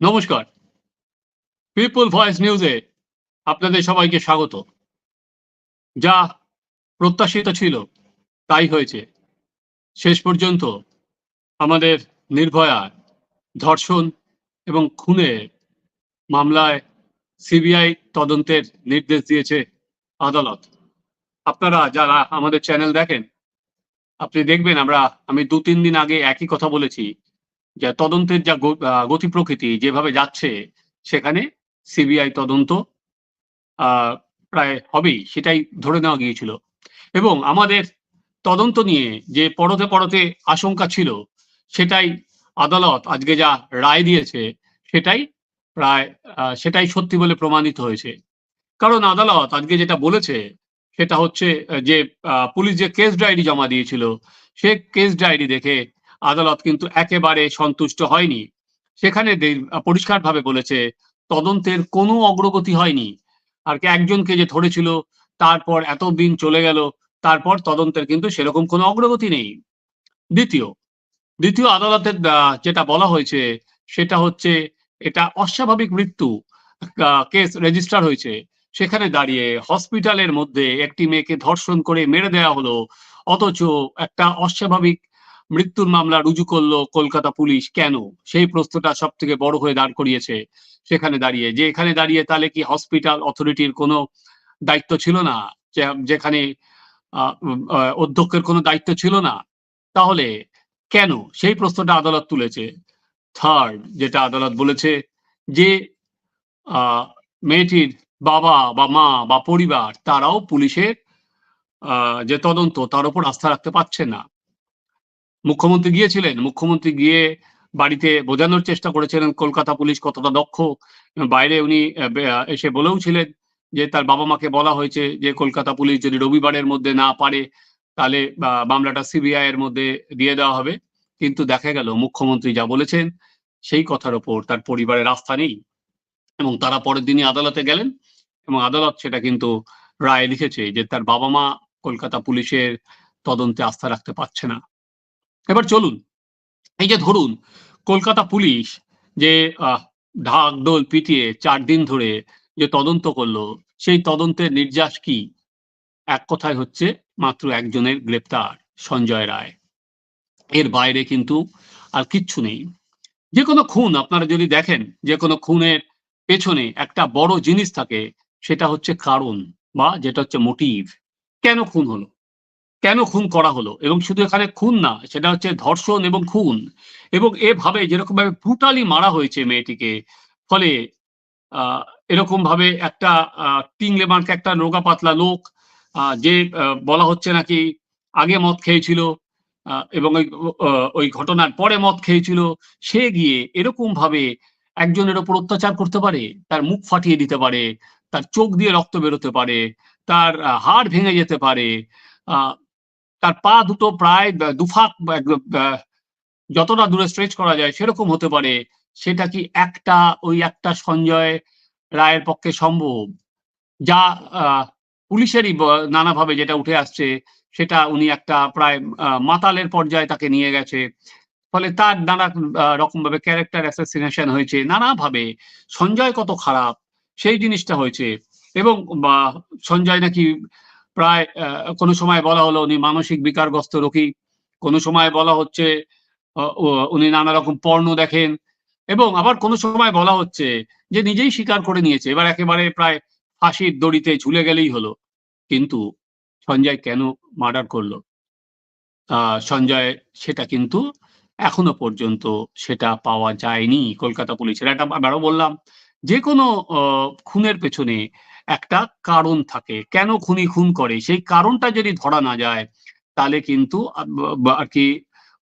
নমস্কার। People voice নিউজে আপনাদের সবাইকে স্বাগত। যা প্রত্যাশিত ছিল, তাই হয়েছে। শেষ পর্যন্ত আমাদের নির্ভয়া, ধর্ষণ এবং খুনের মামলায় সিবিআই তদন্তের নির্দেশ দিয়েছে আদালত। আপনারা যারা আমাদের চ্যানেল দেখেন, আপনি দেখবেন আমরা, আমি দু তিন দিন আগে একই কথা বলেছি। যে তদন্তের যা গতি প্রকৃতি যেভাবে যাচ্ছে, সেখানে সিবিআই তদন্ত প্রায় হবেই, সেটাই ধরে নেওয়া গিয়েছিল। এবং আমাদের তদন্ত নিয়ে যে পরতে পরতে আশঙ্কা ছিল, সেটাই আদালত আজকে যা রায় দিয়েছে, সেটাই প্রায় সেটাই সত্যি বলে প্রমাণিত হয়েছে। কারণ আদালত আজকে যেটা বলেছে, সেটা হচ্ছে যে পুলিশ যে কেস ডায়েরি জমা দিয়েছিল, সে কেস ডায়েরি দেখে আদালত কিন্তু একেবারে সন্তুষ্ট হয়নি। সেখানে পরিষ্কারভাবে বলেছে, তদন্তের কোনো অগ্রগতি হয়নি। আর কি একজনকে যে ধরেছিল, তারপর এত দিন চলে গেল, তারপর তদন্তের কিন্তু সেরকম কোনো অগ্রগতি নেই। দ্বিতীয় দ্বিতীয় আদালতের যেটা বলা হয়েছে, সেটা হচ্ছে, এটা অস্বাভাবিক মৃত্যু কেস রেজিস্টার হয়েছে। সেখানে দাঁড়িয়ে হসপিটালের মধ্যে একটি মেয়েকে ধর্ষণ করে মেরে দেওয়া হলো। অথচ একটা অস্বাভাবিক মৃত্যুর মামলা রুজু করল কলকাতা পুলিশ, কেন? সেই প্রশ্নটা সব থেকে বড় হয়ে দাঁড় করিয়েছে সেখানে দাঁড়িয়ে। যে এখানে দাঁড়িয়ে তাহলে কি হসপিটাল অথরিটির কোনো দায়িত্ব ছিল না? যেখানে অধ্যক্ষের কোনো দায়িত্ব ছিল না? তাহলে কেন? সেই প্রশ্নটা আদালত তুলেছে। থার্ড যেটা আদালত বলেছে যে মেয়েটির বাবা বা মা বা পরিবার তারাও পুলিশের যে তদন্ত তার উপর আস্থা রাখতে পারছে না। মুখ্যমন্ত্রী গিয়েছিলেন, মুখ্যমন্ত্রী গিয়ে বাড়িতে বোঝানোর চেষ্টা করেছিলেন কলকাতা পুলিশ কতটা দক্ষ। বাইরে উনি এসে বলেও ছিলেন যে তার বাবা মাকে বলা হয়েছে যে কলকাতা পুলিশ যদি রবিবারের মধ্যে না পারে তাহলে মামলাটা সিবিআই এর মধ্যে দিয়ে দেওয়া হবে। কিন্তু দেখা গেল, মুখ্যমন্ত্রী যা বলেছেন সেই কথার ওপর তার পরিবারের আস্থা নেই এবং তারা পরের দিনই আদালতে গেলেন এবং আদালত সেটা কিন্তু রায় লিখেছে যে তার বাবা মা কলকাতা পুলিশের তদন্তে আস্থা রাখতে পারছে না। এবার চলুন, এই যে ধরুন, কলকাতা পুলিশ যে ঢাক ডোল পিটিয়ে চার দিন ধরে যে তদন্ত করল, সেই তদন্তের নির্যাস কি? এক কথায় হচ্ছে মাত্র একজনের গ্রেপ্তার, সঞ্জয় রায়। এর বাইরে কিন্তু আর কিচ্ছু নেই। যে কোনো খুন, আপনারা যদি দেখেন, যে কোনো খুনের পেছনে একটা বড় জিনিস থাকে, সেটা হচ্ছে কারণ বা যেটা হচ্ছে মোটিভ কেন খুন হলো? কেন খুন করা হলো? এবং শুধু এখানে খুন না, সেটা হচ্ছে ধর্ষণ এবং খুন। এবং এভাবে যেরকম ভাবে ব্রুটালি মারা হয়েছে মেয়েটিকে, ফলে এরকম ভাবে একটা টিংলে মার্কে একটা রোগা পাতলা লোক যে বলা হচ্ছে নাকি আগে মদ খেয়েছিল এবং ওই ওই ঘটনার পরে মদ খেয়েছিল, সে গিয়ে এরকম ভাবে একজনের ওপর অত্যাচার করতে পারে, তার মুখ ফাটিয়ে দিতে পারে, তার চোখ দিয়ে রক্ত বেরোতে পারে, তার হাড় ভেঙে যেতে পারে তার পা দুটো প্রায় দুফাক যতটা দূরে স্ট্রেচ করা যায় সেরকম হতে পারে। সেটা কি একটা, ওই একটা সঞ্জয় রায়ের পক্ষে সম্ভব? যা পুলিশেরই নানাভাবে যেটা উঠে আসছে, সেটা উনি একটা প্রায় মাতালের পর্যায়ে তাকে নিয়ে গেছে। ফলে তার নানা রকম ভাবে ক্যারেক্টার অ্যাসাসিনেশন হয়েছে নানাভাবে। সঞ্জয় কত খারাপ, সেই জিনিসটা হয়েছে। এবং সঞ্জয় নাকি প্রায় কোনো সময় বলা হলো উনি মানসিক বিকারগ্রস্ত রোগী, কোনো সময় বলা হচ্ছে উনি নানা রকম পর্ণ দেখেন এবং আবার কোনো সময় বলা হচ্ছে যে নিজেই স্বীকার করে নিয়েছে। এবার একেবারে প্রায় ফাঁসির দড়িতে ঝুলে গেলেই হলো। কিন্তু সঞ্জয় কেন মার্ডার করল? সঞ্জয় সেটা কিন্তু এখনও পর্যন্ত সেটা পাওয়া যায়নি কলকাতা পুলিশের। একটা আবারও বললাম, যে কোনো খুনের পেছনে একটা কারণ থাকে। কেন খুনি খুন করে? সেই কারণটা যদি ধরা না যায়, তাহলে কিন্তু আর কি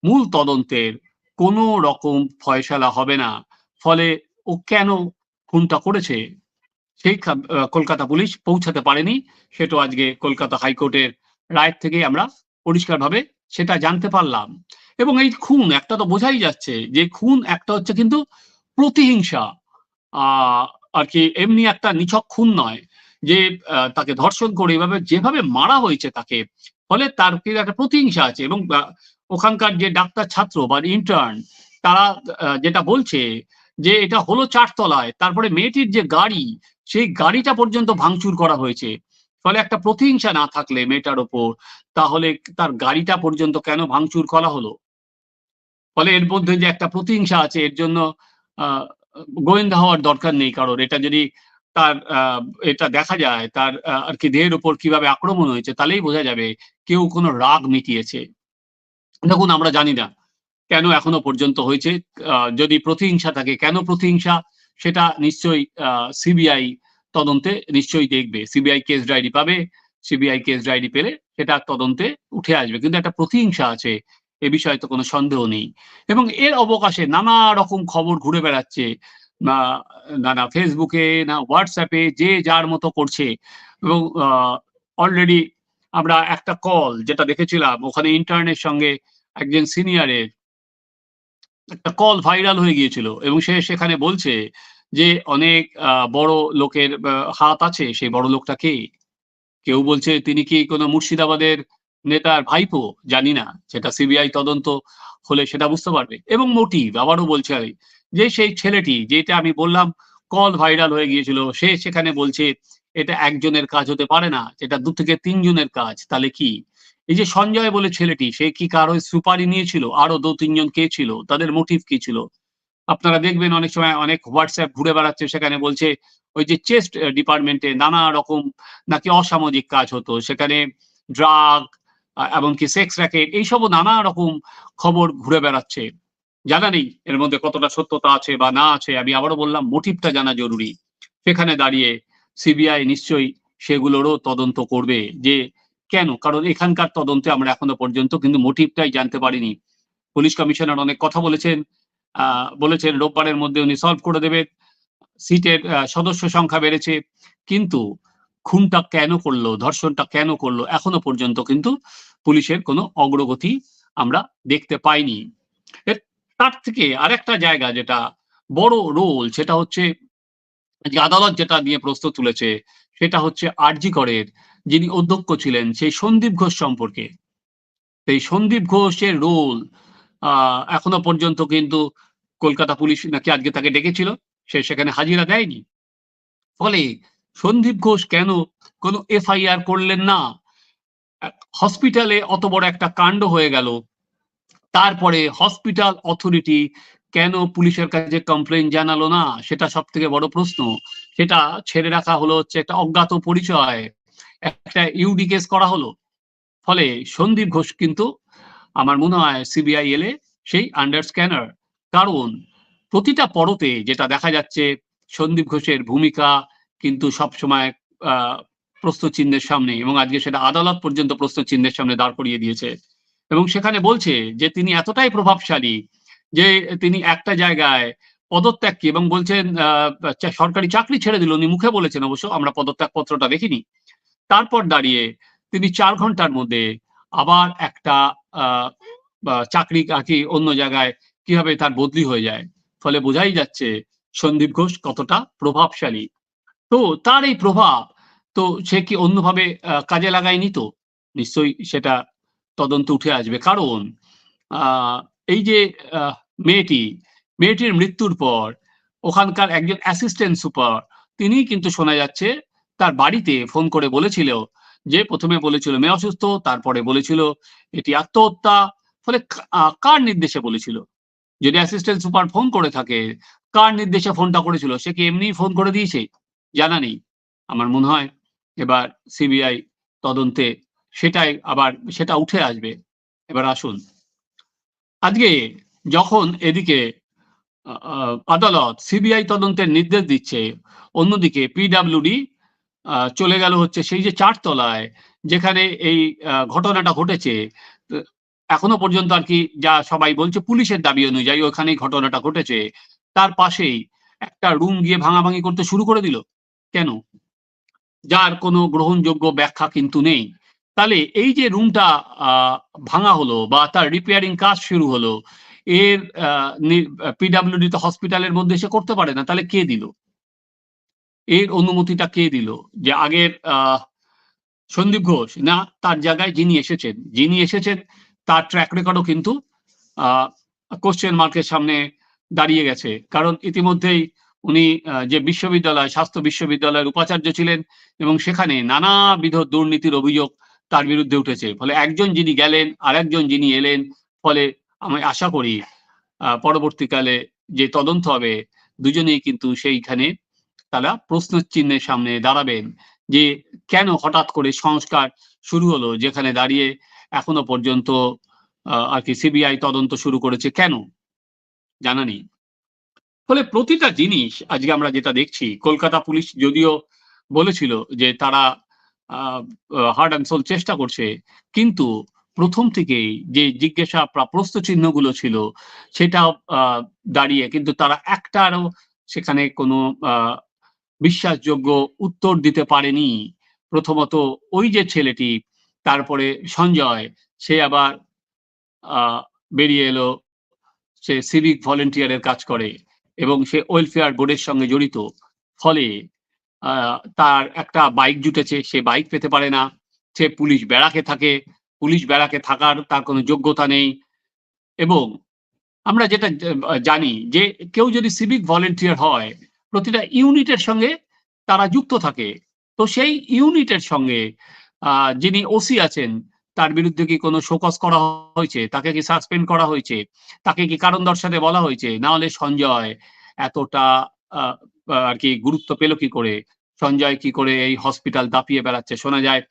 মূল তদন্তের কোনো রকম ফয়সালা হবে না। ফলে ও কেন খুনটা করেছে? সেই কলকাতা পুলিশ পৌঁছাতে পারেনি। সেটা আজকে কলকাতা হাইকোর্টের রায়ের থেকে আমরা পরিষ্কারভাবে সেটা জানতে পারলাম। এবং এই খুন একটা তো বোঝাই যাচ্ছে যে খুন একটা হচ্ছে কিন্তু প্রতিহিংসা। আর কি এমনি একটা নিছক খুন নয়। যে তাকে ধর্ষণ করে এভাবে যেভাবে মারা হয়েছে তাকে ফলে তার একটা প্রতিহিংসা আছে এবং ওখানকার যে ডাক্তার ছাত্র বা ইন্টার্ন তারা যেটা বলছে যে এটা হলো চারতলায় তারপরে মেয়েটির যে গাড়ি সেই গাড়িটা পর্যন্ত ভাঙচুর করা হয়েছে। ফলে একটা প্রতিহিংসা না থাকলে মেয়েটার ওপর তাহলে তার গাড়িটা পর্যন্ত কেন ভাঙচুর করা হলো? ফলে এর মধ্যে যে একটা প্রতিহিংসা আছে এর জন্য আহ, গোয়েন্দা হওয়ার দরকার নেই কারণ এটা যদি তার এটা দেখা যায় তার আর কি দেহের উপর কীভাবে আক্রমণ হয়েছে তাহলেই বোঝা যাবে কেউ কোনো রাগ মিটিয়েছে। দেখুন, আমরা জানি না কেন এখনও পর্যন্ত হয়েছে যদি প্রতিহিংসা থাকে কেন প্রতিহিংসা? সেটা নিশ্চয়ই সিবিআই তদন্তে নিশ্চয়ই দেখবে। সিবিআই কেস ডায়েরি পাবে, সিবিআই কেস ডায়েরি পেলে সেটা তদন্তে উঠে আসবে। কিন্তু একটা প্রতিহিংসা আছে, এ বিষয়ে তো কোনো সন্দেহ নেই। এবং এর অবকাশে নানা রকম খবর ঘুরে বেড়াচ্ছে না নানা ফেসবুকে না হোয়াটসঅ্যাপে যে যার মতো করছে। এবং অলরেডি আমরা একটা কল যেটা দেখেছিলাম, ওখানে ইন্টারনেট সঙ্গে একজন সিনিয়রের একটা কল ভাইরাল হয়ে গিয়েছিল এবং সে সেখানে বলছে যে, অনেক বড় লোকের হাত আছে, সেই বড় লোকটা কে? কেউ বলছে, তিনি কি কোনো মুর্শিদাবাদের নেতার ভাইপো? জানি না, সেটা সিবিআই তদন্ত হলে সেটা বুঝতে পারবে। এবং মোটিভ আবারও বলছে যে সেই ছেলেটি, যেটা আমি বললাম কল ভাইরাল হয়ে গিয়েছিল, সে সেখানে বলছে, এটা একজনের কাজ হতে পারে না, এটা দু থেকে তিনজনের কাজ, তাহলে কি? এই যে সঞ্জয় বলে ছেলেটি, সে কি কারও সুপারি নিয়েছিল? আরও দু তিনজন কে ছিল? তাদের মোটিভ কি ছিল? আপনারা দেখবেন অনেক সময় অনেক হোয়াটসঅ্যাপ ঘুরে বেড়াচ্ছে, সেখানে বলছে, ওই যে চেস্ট ডিপার্টমেন্টে নানা রকম নাকি অসামাজিক কাজ হতো, সেখানে ড্রাগ এমনকি সেক্স র্যাকেট এইসবও নানা রকম খবর ঘুরে বেড়াচ্ছে। জানা নেই এর মধ্যে কতটা সত্যতা আছে বা না আছে, আমি আবারও বললাম মোটিভটা জানা জরুরি। সেখানে দাঁড়িয়ে সিবিআই নিশ্চয়ই সেগুলোরও তদন্ত করবে যে কেন? কারণ এখানকার তদন্তে আমরা এখনও পর্যন্ত কিন্তু মোটিভটাই জানতে পারিনি। পুলিশ কমিশনার অনেক কথা বলেছেন বলেছেন রোববারের মধ্যে উনি সলভ করে দেবেন সিটের সদস্য সংখ্যা বেড়েছে, কিন্তু খুনটা কেন করল, ধর্ষণটা কেন করল, এখনও পর্যন্ত কিন্তু পুলিশের কোনো অগ্রগতি আমরা দেখতে পাইনি। এর তার থেকে আরেকটা জায়গা যেটা বড় রোল সেটা হচ্ছে যে আদালত যেটা নিয়ে প্রশ্ন তুলেছে, সেটা হচ্ছে আরজি করের যিনি অধ্যক্ষ ছিলেন, সেই সন্দীপ ঘোষ সম্পর্কে। এই সন্দীপ ঘোষের রোল এখনও পর্যন্ত কিন্তু কলকাতা পুলিশ নাকি আজকে তাকে ডেকেছিল, সে সেখানে হাজিরা দেয়নি। ফলে সন্দীপ ঘোষ কেন কোনো এফআইআর করলেন না? হসপিটালে অত বড় একটা কাণ্ড হয়ে গেল তারপরে হসপিটাল অথরিটি কেন পুলিশের কাছে কমপ্লেন জানালো না? সেটা সব থেকে বড় প্রশ্ন। সেটা ছেড়ে রাখা হলো হচ্ছে একটা অজ্ঞাত পরিচয়। একটা ইউডি কেস করা হলো। ফলে সন্দীপ ঘোষ কিন্তু আমার মনে হয় সিবিআই এলে সেই আন্ডার স্ক্যানার কারণ প্রতিটা পরতে যেটা দেখা যাচ্ছে, সন্দীপ ঘোষের ভূমিকা কিন্তু সবসময়, আহ প্রশ্ন চিহ্নের সামনে এবং আজকে সেটা আদালত পর্যন্ত প্রশ্ন চিহ্নের সামনে দাঁড় করিয়ে দিয়েছে। এবং সেখানে বলছে যে তিনি এতটাই প্রভাবশালী যে তিনি একটা জায়গায় পদত্যাগ কি এবং বলছেন সরকারি চাকরি ছেড়ে দিল। উনি মুখে বলেছেন অবশ্য, আমরা পদত্যাগ পত্রটা দেখিনি। তারপর দাঁড়িয়ে তিনি চার ঘণ্টার মধ্যে আবার একটা চাকরি কি অন্য জায়গায় কীভাবে তার বদলি হয়ে যায়। ফলে বোঝাই যাচ্ছে সন্দীপ ঘোষ কতটা প্রভাবশালী। তো তার এই প্রভাব তো সে কি অন্যভাবে কাজে লাগায়নি তো? নিশ্চয়ই সেটা তদন্ত উঠে আসবে। কারণ এই যে মেয়েটি, মেয়েটির মৃত্যুর পর ওখানকার একজন অ্যাসিস্ট্যান্ট সুপার তিনি কিন্তু শোনা যাচ্ছে তার বাড়িতে ফোন করে বলেছিল যে, প্রথমে বলেছিল মেয়ে অসুস্থ, তারপরে বলেছিল এটি আত্মহত্যা, ফলে কার নির্দেশে বলেছিল? যদি অ্যাসিস্ট্যান্ট সুপার ফোন করে থাকে, কার নির্দেশে ফোনটা করেছিল? সে কি এমনি ফোন করে দিয়েছে? জানা নেই। আমার মনে হয় এবার সিবিআই তদন্তে সেটাই আবার, সেটা উঠে আসবে। এবার আসুন। আজকে যখন এদিকে আদালত সিবিআই তদন্তের নির্দেশ দিচ্ছে, অন্যদিকে পিডাব্লিউডি চলে গেল হচ্ছে সেই যে চারতলায়, যেখানে এই ঘটনাটা ঘটেছে। এখনও পর্যন্ত আর কি যা সবাই বলছে, পুলিশের দাবি অনুযায়ী ওখানেই ঘটনাটা ঘটেছে। তার পাশেই একটা রুম গিয়ে ভাঙাভাঙি করতে শুরু করে দিল। কেন? যার কোনো গ্রহণযোগ্য ব্যাখ্যা কিন্তু নেই। তাহলে এই যে রুমটা ভাঙা হলো বা তার রিপেয়ারিং কাজ শুরু হলো, এর পিডাব্লিউডি তো হসপিটালের মধ্যে এসে করতে পারে না, তাহলে কে দিল? এর অনুমতিটা কে দিল? যে আগের সন্দীপ ঘোষ না, তার জায়গায় যিনি এসেছেন যিনি এসেছেন, তার ট্র্যাক রেকর্ডও কিন্তু কোশ্চেন মার্কের সামনে দাঁড়িয়ে গেছে। কারণ ইতিমধ্যেই উনি যে বিশ্ববিদ্যালয়, স্বাস্থ্য বিশ্ববিদ্যালয়ের উপাচার্য ছিলেন এবং সেখানে নানাবিধ দুর্নীতির অভিযোগ তার বিরুদ্ধে উঠেছে। ফলে একজন যিনি গেলেন আর একজন যিনি এলেন, ফলে আমি আশা করি পরবর্তীকালে যে তদন্ত হবে, দুজনেই কিন্তু সেইখানে তারা প্রশ্ন চিহ্নের সামনে দাঁড়াবেন যে কেন হঠাৎ করে সংস্কার শুরু হলো, যেখানে দাঁড়িয়ে এখনও পর্যন্ত আর কি সিবিআই তদন্ত শুরু করেছে কেন? জানা নেই। ফলে প্রতিটা জিনিস, আজকে আমরা যেটা দেখছি, কলকাতা পুলিশ যদিও বলেছিল যে তারা হার্ড অ্যান্ড সোল চেষ্টা করছে। কিন্তু প্রথম থেকেই যে জিজ্ঞাসা প্রা- প্রশ্ন চিহ্নগুলো ছিল, সেটা দাঁড়িয়ে কিন্তু তারা একটারও সেখানে কোনো বিশ্বাসযোগ্য উত্তর দিতে পারেনি। প্রথমত ওই যে ছেলেটি, তারপরে সঞ্জয়, সে আবার বেরিয়ে এলো, সে সিভিক ভলেন্টিয়ারের কাজ করে এবং সে ওয়েলফেয়ার বোর্ডের সঙ্গে জড়িত। ফলে তার একটা বাইক জুটেছে, সে বাইক পেতে পারে না। সে পুলিশ ব্যারাকে থাকে। পুলিশ ব্যারাকে থাকার তার কোনো যোগ্যতা নেই। এবং আমরা যেটা জানি যে কেউ যদি সিভিক ভলেন্টিয়ার হয়, প্রতিটা ইউনিটের সঙ্গে তারা যুক্ত থাকে। তো সেই ইউনিটের সঙ্গে যিনি ওসি আছেন, তার বিরুদ্ধে কি কোনো শোকস করা হয়েছে? তাকে কি সাসপেন্ড করা হয়েছে? তাকে কি কারণ দর্শাতে বলা হয়েছে? না হলে সঞ্জয় এতটা আর কি গুরুত্ব পেল কি করে? সঞ্জয় কি করে এই হসপিটাল দাপিয়ে বেড়াচ্ছে? শোনা যায়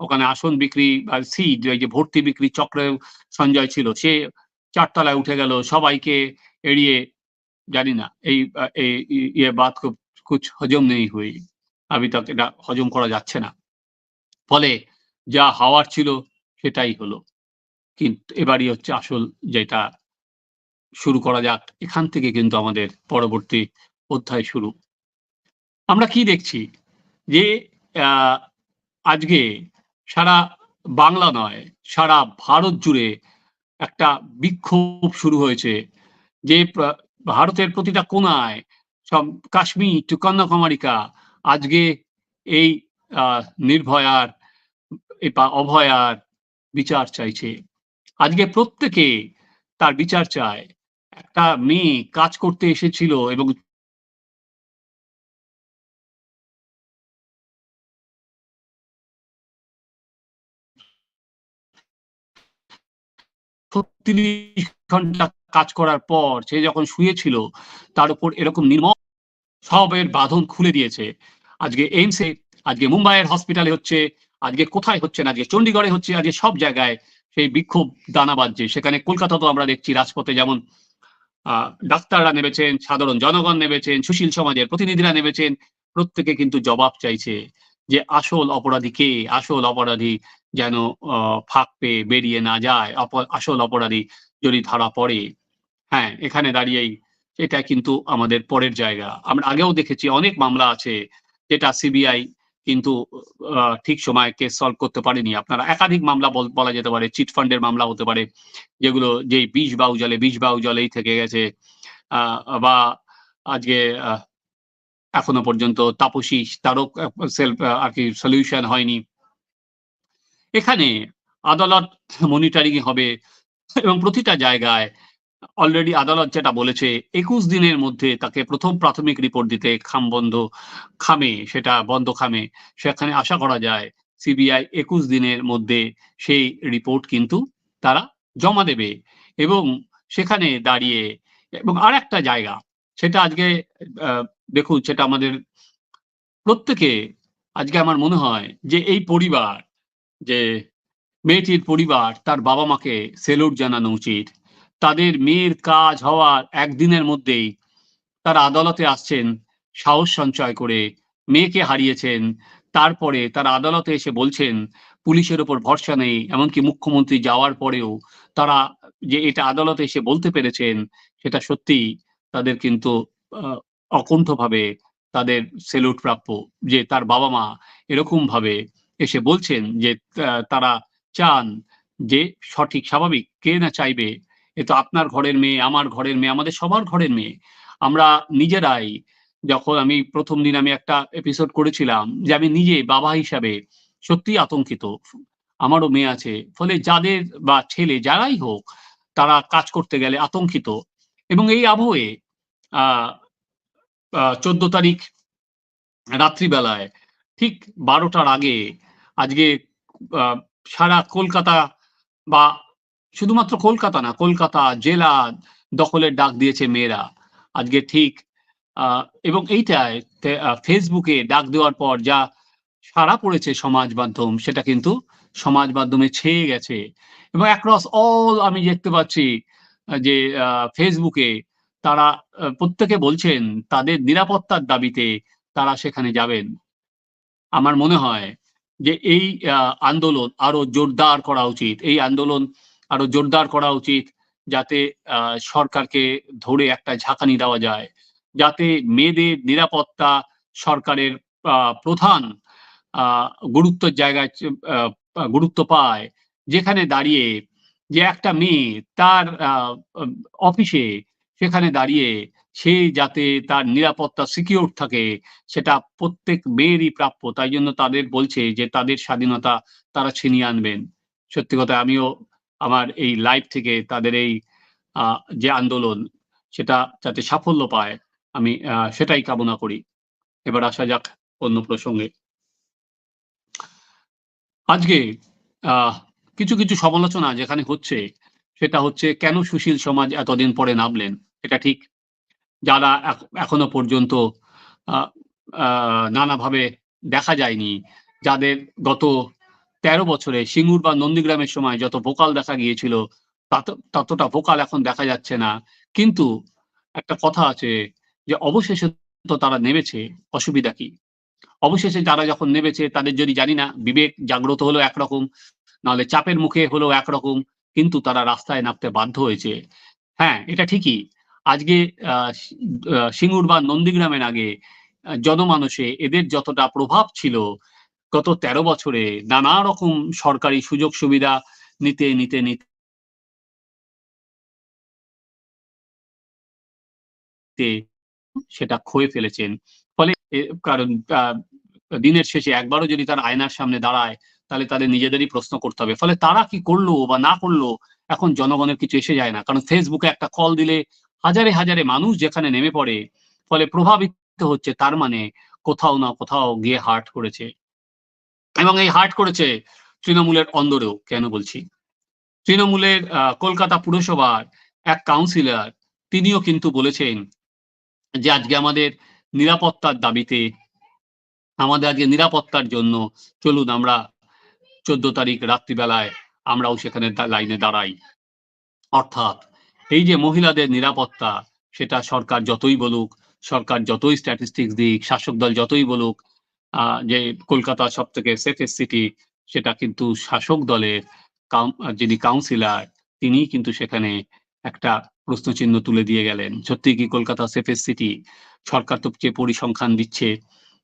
ওখানে আসন বিক্রি আর সিট এই যে ভর্তি বিক্রি চক্রে সঞ্জয় ছিল। সে চারতলায় উঠে গেল, সবাইকে এড়িয়ে, জানি না, এই ইয়ে বাদ খুব হজম নেই হয়ে, আমি তাকে এটা হজম করা যাচ্ছে না। ফলে যা হওয়ার ছিল সেটাই হলো। কিন্তু এবারই হচ্ছে আসল যেটা শুরু করা যাক। এখান থেকে কিন্তু আমাদের পরবর্তী অধ্যায় শুরু। আমরা কি দেখছি? যে আজকে সারা বাংলা নয়, সারা ভারত জুড়ে একটা বিক্ষোভ শুরু হয়েছে যে ভারতের প্রতিটা কোনায় সব কাশ্মীর টু কন্যাকুমারিকা আজকে এই নির্ভয়ার বা অভয়ার বিচার চাইছে। আজকে প্রত্যেকে তার বিচার চায়। একটা মেয়ে কাজ করতে এসেছিল এবং তিরিশ ঘণ্টা কাজ করার পর সে যখন শুয়েছিল, তার উপর এরকম নির্মম সবের বাঁধন খুলে দিয়েছে। আজকে এইমসে আজকে মুম্বাইয়ের হসপিটালে হচ্ছে, আজকে কোথায় হচ্ছে না, আজকে চণ্ডীগড়ে হচ্ছে, আজকে সব জায়গায় সেই বিক্ষোভ দানা বাজছে সেখানে কলকাতাতেও আমরা দেখছি, রাজপথে যেমন ডাক্তাররা নেমেছেন, সাধারণ জনগণ নেমেছেন, সুশীল সমাজের প্রতিনিধিরা নেমেছেন, প্রত্যেকে কিন্তু জবাব চাইছে যে আসল অপরাধী কে? আসল অপরাধী যেন ফাঁক পেয়ে বেরিয়ে না যায় আসল অপরাধী যদি ধরা পড়ে। হ্যাঁ এখানে দাঁড়িয়েই এটা কিন্তু আমাদের পরের জায়গা। আমরা আগেও দেখেছি অনেক মামলা আছে যেটা সিবিআই কিন্তু ঠিক সময় কেস সলভ করতে পারেনি। আপনারা একাধিক মামলা বল- যেতে পারে, চিট ফান্ডের মামলা হতে পারে, যেগুলো যে বিষ বাউ জলে, বিষ বাউ জলেই থেকে গেছে। বা আজকে এখনও পর্যন্ত তাপসী তারও সেলফ আর কি সলিউশন হয়নি। এখানে আদালত মনিটরিং হবে এবং প্রতিটা জায়গায় অলরেডি আদালত যেটা বলেছে, একুশ দিনের মধ্যে তাকে প্রথম প্রাথমিক রিপোর্ট দিতে খাম বন্ধ খামে, সেটা বন্ধ খামে। সেখানে আশা করা যায় সিবিআই একুশ দিনের মধ্যে সেই রিপোর্ট কিন্তু তারা জমা দেবে এবং সেখানে দাঁড়িয়ে এবং আর একটা জায়গা, সেটা আজকে দেখুন সেটা আমাদের প্রত্যেকে, আজকে আমার মনে হয় যে এই পরিবার যে মেয়েটির পরিবার তার বাবা মাকে সেলুট জানানো উচিত। তাদের মেয়ের কাজ হওয়ার একদিনের মধ্যেই তারা আদালতে আসছেন, সাহস সঞ্চয় করে মেয়েকে হারিয়েছেন। তারপরে তারা আদালতে এসে বলছেন, পুলিশের ওপর ভরসা নেই। এমনকি মুখ্যমন্ত্রী যাওয়ার পরেও তারা যে এটা আদালতে এসে বলতে পেরেছেন, সেটা সত্যি তাদের কিন্তু অকুণ্ঠভাবে তাদের সেলুট প্রাপ্য যে তার বাবা মা এরকম ভাবে এসে বলছেন যে তারা চান যে সঠিক, স্বাভাবিক, কে না চাইবে? এ তো আপনার ঘরের মেয়ে, আমার ঘরের মেয়ে, আমাদের সবার ঘরের মেয়ে। আমরা নিজেরাই, যখন আমি প্রথম দিন আমি একটা এপিসোড করেছিলাম যে আমি নিজে বাবা হিসাবে সত্যি আতঙ্কিত। আমারও মেয়ে আছে, ফলে যাদের বা ছেলে যারাই হোক, তারা কাজ করতে গেলে আতঙ্কিত। এবং এই আবহে আহ চোদ্দ তারিখ রাত্রিবেলায়, ঠিক বারোটার আগে আজকে সারা কলকাতা বা শুধুমাত্র কলকাতা না কলকাতা জেলা দখলের ডাক দিয়েছে মেয়েরা। আজকে ঠিক এবং আহ, ফেসবুকে ডাক দেওয়ার পর যা সারা পড়েছে সমাজ মাধ্যম সেটা কিন্তু সমাজ মাধ্যমে ছেয়ে গেছে। এবং অ্যাক্রস অল আমি দেখতে পাচ্ছি যে ফেসবুকে তারা প্রত্যেকে বলছেন তাদের নিরাপত্তার দাবিতে তারা সেখানে যাবেন। আমার মনে হয় যে এই আন্দোলন আরও জোরদার করা উচিত। এই আন্দোলন আরও জোরদার করা উচিত যাতে সরকারকে ধরে একটা ঝাঁকানি দেওয়া যায়। যাতে মেয়েদের নিরাপত্তা সরকারের প্রধান আহ, গুরুত্বের জায়গায় গুরুত্ব পায়। যেখানে দাঁড়িয়ে যে একটা মেয়ে তার অফিসে সেখানে দাঁড়িয়ে সে যাতে তার নিরাপত্তা সিকিউর থাকে, সেটা প্রত্যেক মেয়েরই প্রাপ্য। তাই জন্য তাদের বলছে যে তাদের স্বাধীনতা তারা ছিনিয়ে আনবেন। সত্যি কথা, আমিও আমার এই লাইভ থেকে তাদের এই যে আন্দোলন, সেটা যাতে সাফল্য পায়, আমি সেটাই কামনা করি। এবার আসা যাক অন্য প্রসঙ্গে। আজকে কিছু কিছু সমালোচনা যেখানে হচ্ছে, সেটা হচ্ছে কেন সুশীল সমাজ এতদিন পরে নামলেন? এটা ঠিক। যারা এখনও পর্যন্ত নানাভাবে দেখা যায়নি, যাদের গত তেরো বছরে সিঙ্গুর বা নন্দীগ্রামের সময় যত ভোকাল দেখা গিয়েছিল, তত- ততটা ভোকাল এখন দেখা যাচ্ছে না। কিন্তু একটা কথা আছে যে, অবশেষে তো তারা নেমেছে, অসুবিধা কি? অবশেষে যারা যখন নেমেছে, তাদের যদি জানি না, বিবেক জাগ্রত হলো একরকম, নাহলে চাপের মুখে হলো একরকম, কিন্তু তারা রাস্তায় নামতে বাধ্য হয়েছে। হ্যাঁ এটা ঠিকই। আজকে সিঙ্গুর বা নন্দীগ্রামের আগে জনমানসে এদের যতটা প্রভাব ছিল, গত তেরো বছরে নানা রকম সরকারি সুযোগ সুবিধা নিতে নিতে নিতে সেটা ক্ষয়ে ফেলেছেন। ফলে কারণ দিনের শেষে একবারও যদি তার আয়নার সামনে দাঁড়ায়, তাহলে তাদের নিজেদেরই প্রশ্ন করতে হবে। ফলে তারা কি করল বা না করল, এখন জনগণের কিছু এসে যায় না। কারণ ফেসবুকে একটা কল দিলে হাজারে হাজারে মানুষ যেখানে নেমে পড়ে, ফলে প্রভাবিত হচ্ছে তার মানে কোথাও না কোথাও গিয়ে হার্ট করেছে। এবং এই হার্ট করেছে তৃণমূলের অন্দরেও, কেন বলছি? তৃণমূলের কলকাতা পুরসভার এক কাউন্সিলর তিনিও কিন্তু বলেছেন যে আজকে আমাদের নিরাপত্তার দাবিতে, আমাদের আজকে নিরাপত্তার জন্য চলুন আমরা চোদ্দ তারিখ রাত্রিবেলায় আমরাও সেখানে লাইনে দাঁড়াই। অর্থাৎ এই যে মহিলাদের নিরাপত্তা, সেটা সরকার যতই বলুক, সরকার যতই স্ট্যাটিস্টিক্স দিক, শাসক দল যতই বলুক যে কলকাতা সব থেকে সেফেস্ট সিটি সেটা কিন্তু শাসক দলের যিনি কাউন্সিলার তিনি কিন্তু সেখানে একটা প্রশ্নচিহ্ন তুলে দিয়ে গেলেন। সত্যি কি কলকাতা সেফেস্ট সিটি সরকার তো যে পরিসংখ্যান দিচ্ছে,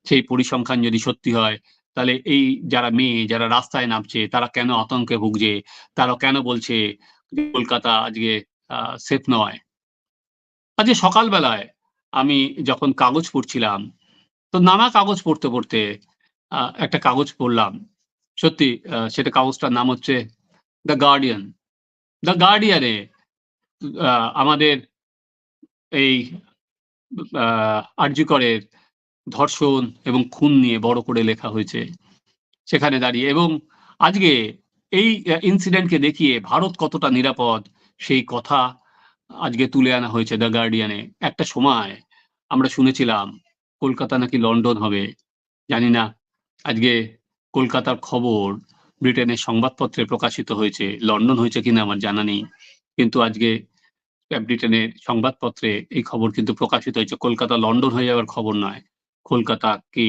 সেই পরিসংখ্যান যদি সত্যি হয়, তাহলে এই যারা মেয়ে, যারা রাস্তায় নামছে, তারা কেন আতঙ্কে ভুগছে? তারা কেন বলছে কলকাতা আজকে সেফ নয়। আজকে সকালবেলায় আমি যখন কাগজ পড়ছিলাম, তো নানা কাগজ পড়তে পড়তে একটা কাগজ পড়লাম। সত্যি সেটা কাগজটার নাম হচ্ছে দ্য গার্ডিয়ান দ্য গার্ডিয়ানে আমাদের এই আর্যিকরের ধর্ষণ এবং খুন নিয়ে বড় করে লেখা হয়েছে। সেখানে দাঁড়িয়ে এবং আজকে এই ইনসিডেন্টকে দেখিয়ে ভারত কতটা নিরাপদ সেই কথা আজকে তুলে আনা হয়েছে দ্য গার্ডিয়ানে একটা সময় আমরা শুনেছিলাম, কলকাতা নাকি লন্ডন হবে, জানি না। আজকে কলকাতার খবর ব্রিটেনের সংবাদপত্রে প্রকাশিত হয়েছে। লন্ডন হয়েছে কিনা আমার জানা নেই। কিন্তু আজকে ব্রিটেনের সংবাদপত্রে এই খবর কিন্তু প্রকাশিত হয়েছে। কলকাতা লন্ডন হয়ে যাওয়ার খবর নয়। কলকাতা কি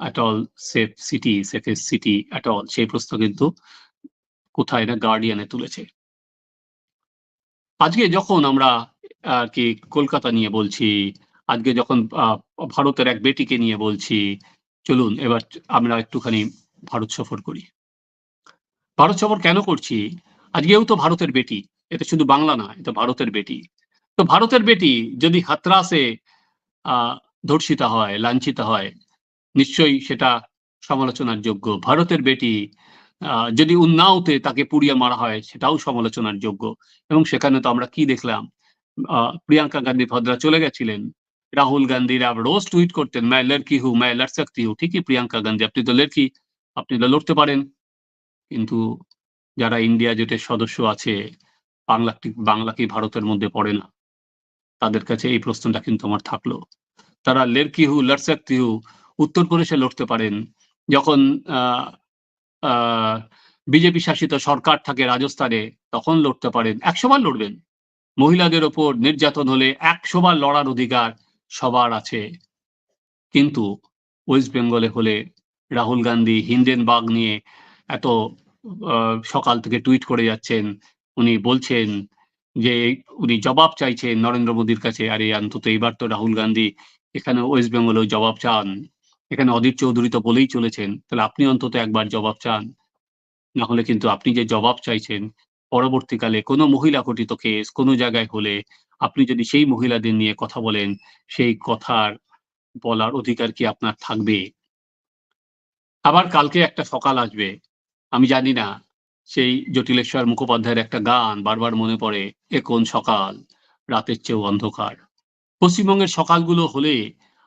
at all safe city safest city at all সেই প্রশ্ন কিন্তু কোথায় না গার্ডিয়ানে তুলেছে। আজকে যখন আমরা আর কি কলকাতা নিয়ে বলছি, আজকে যখন ভারতের এক বেটিকে নিয়ে বলছি, চলুন এবার আমরা একটুখানি ভারত সফর করি। ভারত সফর কেন করছি? আজকেও তো ভারতের বেটি এটা শুধু বাংলা না এটা ভারতের বেটি। তো ভারতের বেটি যদি হাতরাসে, আহ, ধর্ষিতা হয়, লাঞ্ছিতা হয়, নিশ্চয়ই সেটা সমালোচনার যোগ্য। ভারতের বেটি যদি উন্নাওতে তাকে পুড়িয়ে মারা হয়, সেটাও সমালোচনার যোগ্য। এবং সেখানে তো আমরা কি দেখলাম? প্রিয়াঙ্কা গান্ধী ভদ্রা চলে গেছিলেন। রাহুল গান্ধীরা রোজ টুইট করতেন ম্যায় লড়কি হু ম্যায় লড় সকতি হু। ঠিকই প্রিয়াঙ্কা গান্ধী, আপনি তো লড়কি, আপনি তো লড়তে পারেন। কিন্তু যারা ইন্ডিয়া জোটের সদস্য আছে, বাংলা বাংলা কি ভারতের মধ্যে পড়ে না? তাদের কাছে এই প্রশ্নটা কিন্তু আমার থাকল। তারা লেরকি হু, লড় সকতি হু উত্তরপ্রদেশে লড়তে পারেন। যখন বিজেপি শাসিত সরকার থাকে রাজস্থানে, তখন লড়তে পারেন, একশোবার লড়বেন। মহিলাদের ওপর নির্যাতন হলে একশোবার লড়ার অধিকার সবার আছে। কিন্তু ওয়েস্ট বেঙ্গলে হলে রাহুল গান্ধী হিন্দেন বাগ নিয়ে এত সকাল থেকে টুইট করে যাচ্ছেন, উনি বলছেন যে, উনি জবাব চাইছেন নরেন্দ্র মোদীর কাছে, আরে অন্তত এইবার তো রাহুল গান্ধী এখানে ওয়েস্ট বেঙ্গলেও জবাব চান। এখানে অধীর চৌধুরী তো বলেই চলেছেন, তাহলে আপনি অন্তত একবার জবাব চান। না হলে কিন্তু আপনি যে জবাব চাইছেন, পরবর্তীকালে কোনো মহিলা ঘটিত কেস কোনো জায়গায় হলে আপনি যদি সেই মহিলাদের নিয়ে কথা বলেন, সেই কথার বলার অধিকার কি আপনার থাকবে? আবার কালকে একটা সকাল আসবে, আমি জানি না, সেই জটিলেশ্বর মুখোপাধ্যায়ের একটা গান বারবার মনে পড়ে, এ কোন সকাল? রাতের চেয়েও অন্ধকার। পশ্চিমবঙ্গের সকালগুলো হলে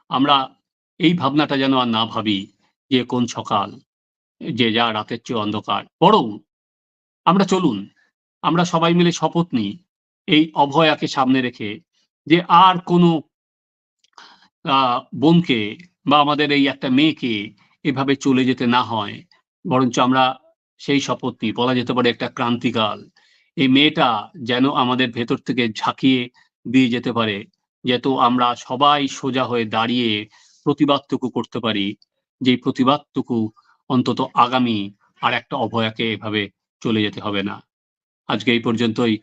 আমরা এই ভাবনাটা যেন আর না ভাবি যে কোন সকাল, যে যা রাতের চেয়ে অন্ধকার। বরং আমরা চলুন, আমরা সবাই মিলে শপথ নিই এই অভয়াকে সামনে রেখে যে আর কোনো বোনকে বা আমাদের এই একটা মেয়েকে এভাবে চলে যেতে না হয়। বরঞ্চ আমরা সেই শপথ নিই। বলা যেতে পারে একটা ক্রান্তিকাল। এই মেয়েটা যেন আমাদের ভেতর থেকে ঝাঁকিয়ে দিয়ে যেতে পারে। যেহেতু আমরা সবাই সোজা হয়ে দাঁড়িয়ে প্রতিবাদটুকু করতে পারি যে প্রতিবাদটুকু অন্তত আগামী আর একটা অভয়াকে এভাবে চলে যেতে হবে না। আজকে এই পর্যন্তই।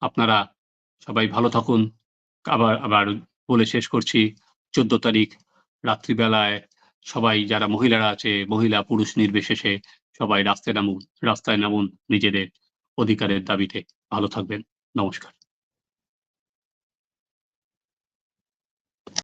আপনারা সবাই ভালো থাকুন। আবার আবার বলে শেষ করছি, চোদ্দ তারিখ রাত্রিবেলায় সবাই যারা মহিলারা আছে, মহিলা পুরুষ নির্বিশেষে সবাই রাস্তায় নামুন রাস্তায় নামুন নিজেদের অধিকারের দাবিতে। ভালো থাকবেন। নমস্কার।